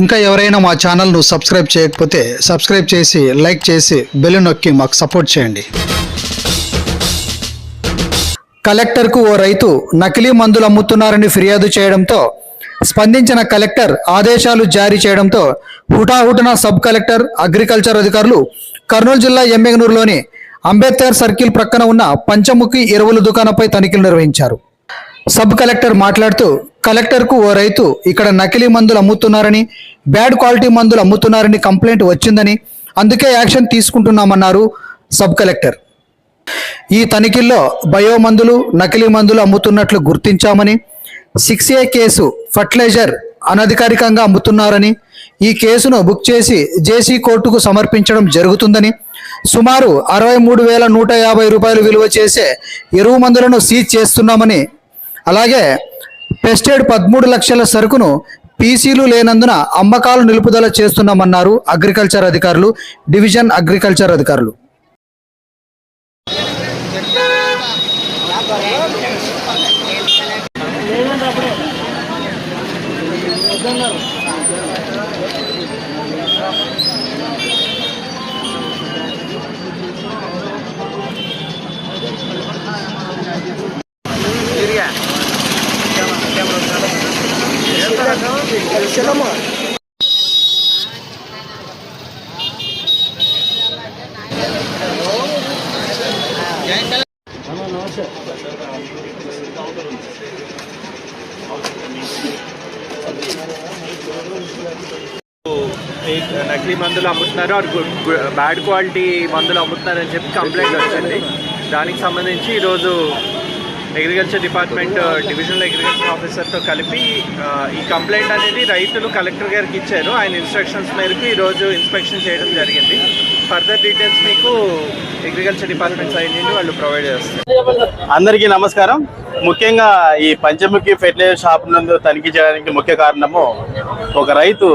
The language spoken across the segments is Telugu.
ఇంకా ఎవరైనా మా ఛానల్ను సబ్స్క్రైబ్ చేయకపోతే సబ్స్క్రైబ్ చేసి లైక్ చేసి బెల్ నొక్కి మాకు సపోర్ట్ చేయండి. కలెక్టర్కు ఓ రైతు నకిలీ మందులు అమ్ముతున్నారని ఫిర్యాదు చేయడంతో స్పందించిన కలెక్టర్ ఆదేశాలు జారీ చేయడంతో హుటాహుటన సబ్ కలెక్టర్ అగ్రికల్చర్ అధికారులు కర్నూలు జిల్లా ఎమ్మెగనూరులోని అంబేద్కర్ సర్కిల్ ప్రక్కన ఉన్న పంచముఖి ఎరువుల దుకాణంపై తనిఖీలు నిర్వహించారు. సబ్ కలెక్టర్ మాట్లాడుతూ కలెక్టర్కు ఓ రైతు ఇక్కడ నకిలీ మందులు అమ్ముతున్నారని బ్యాడ్ క్వాలిటీ మందులు అమ్ముతున్నారని కంప్లైంట్ వచ్చిందని అందుకే యాక్షన్ తీసుకుంటున్నామన్నారు సబ్ కలెక్టర్. ఈ తనిఖీల్లో బయో మందులు నకిలీ మందులు అమ్ముతున్నట్లు గుర్తించామని సిక్స్ ఏ కేసు ఫర్టిలైజర్ అనధికారికంగా అమ్ముతున్నారని ఈ కేసును బుక్ చేసి జేసీ కోర్టుకు సమర్పించడం జరుగుతుందని సుమారు అరవై మూడు వేల నూట యాభై రూపాయలు విలువ చేసే ఎరువు మందులను సీజ్ చేస్తున్నామని అలాగే పెస్టెడ్ పదమూడు లక్షల సరుకును పీసీలు లేనందున అమ్మకాలు నిలుపుదల చేస్తున్నామన్నారు అగ్రికల్చర్ అధికారులు డివిజన్ అగ్రికల్చర్ అధికారులు. ఈ నకిలీ మందులు అమ్ముతున్నారు. అది బ్యాడ్ క్వాలిటీ మందులు అమ్ముతున్నారని చెప్పి కంప్లైంట్ వచ్చింది. దానికి సంబంధించి ఈరోజు అగ్రికల్చర్ డిపార్ట్మెంట్ డివిజనల్ అగ్రికల్చర్ ఆఫీసర్తో కలిపి uh, ఈ కంప్లైంట్ అనేది రైతులు కలెక్టర్ గారికి ఇచ్చారు. ఆయన ఇన్స్ట్రక్షన్స్ మేరకు ఈరోజు ఇన్స్పెక్షన్ చేయడం జరిగింది. ఫర్దర్ డీటెయిల్స్ మీకు అగ్రికల్చర్ డిపార్ట్మెంట్ సైడ్ నుండి వాళ్ళు ప్రొవైడ్ చేస్తారు. అందరికీ నమస్కారం. ముఖ్యంగా ఈ పంచముఖి ఫెర్టిలైజర్ షాప్ నందు తనిఖీ చేయడానికి ముఖ్య కారణము ఒక రైతు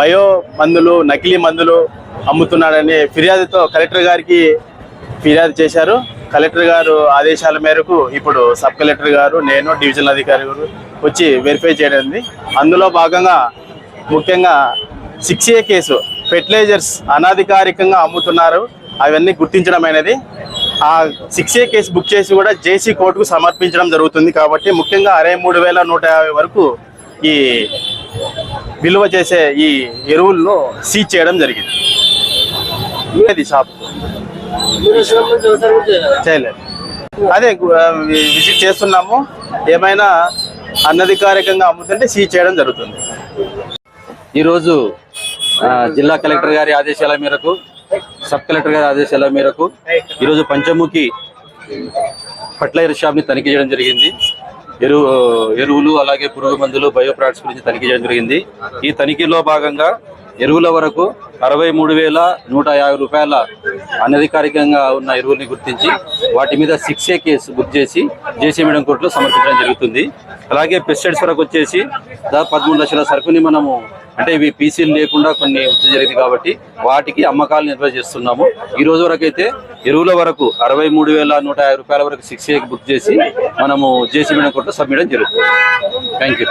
బయో మందులు నకిలీ మందులు అమ్ముతున్నాడని ఫిర్యాదుతో కలెక్టర్ గారికి ఫిర్యాదు చేశారు. కలెక్టర్ గారు ఆదేశాల మేరకు ఇప్పుడు సబ్ కలెక్టర్ గారు నేను డివిజనల్ అధికారి గారు వచ్చి వెరిఫై చేయడం అందులో భాగంగా ముఖ్యంగా సిక్స్ ఏ కేసు ఫెర్టిలైజర్స్ అనాధికారికంగా అమ్ముతున్నారు. అవన్నీ గుర్తించడం అనేది ఆ సిక్స్ ఏ కేసు బుక్ చేసి కూడా జేసీ కోర్టుకు సమర్పించడం జరుగుతుంది కాబట్టి ముఖ్యంగా అరవై మూడు వేల నూట యాభై వరకు ఈ విలువ చేసే ఈ ఎరువులను సీజ్ చేయడం జరిగింది. ఇది షాప్. చేయలేదు. అదే వి- విజిట్ చేస్తున్నాము. ఏమైనా అనధికారికంగా అమ్ముతుంటే సీజ్ చేయడం జరుగుతుంది. ఈరోజు జిల్లా కలెక్టర్ గారి ఆదేశాల మేరకు సబ్ కలెక్టర్ గారి ఆదేశాల మేరకు ఈరోజు పంచముఖి ఫర్టిలైజర్ షాప్ని తనిఖీ చేయడం జరిగింది. ఎరువు ఎరువులు అలాగే పురుగు మందులు బయో ప్రాడక్ట్స్ గురించి తనిఖీ చేయడం జరిగింది. ఈ తనిఖీలో భాగంగా ఎరువుల వరకు అరవై మూడు వేల నూట యాభై రూపాయల అనధికారికంగా ఉన్న ఎరువుల్ని గుర్తించి వాటి మీద సిక్స్ ఏ కేసు బుక్ చేసి జేసీ మీడియం కోర్టులో సమర్పించడం జరుగుతుంది. అలాగే పెస్టిసైడ్స్ వరకు వచ్చేసి దాదాపు పదమూడు లక్షల సరుకుని మనము అంటే ఇవి పీసీలు లేకుండా కొన్ని వృద్ధి జరిగింది కాబట్టి వాటికి అమ్మకాలు నిర్వహిస్తున్నాము ఈ రోజు వరకు అయితే ఎరువుల వరకు అరవై మూడు వేల నూట యాభై రూపాయల వరకు సిక్స్ ఏకి బుక్ చేసి మనము జేసీ మీడియం కోర్టులో సబ్మిట్ జరుగుతుంది. Thank you.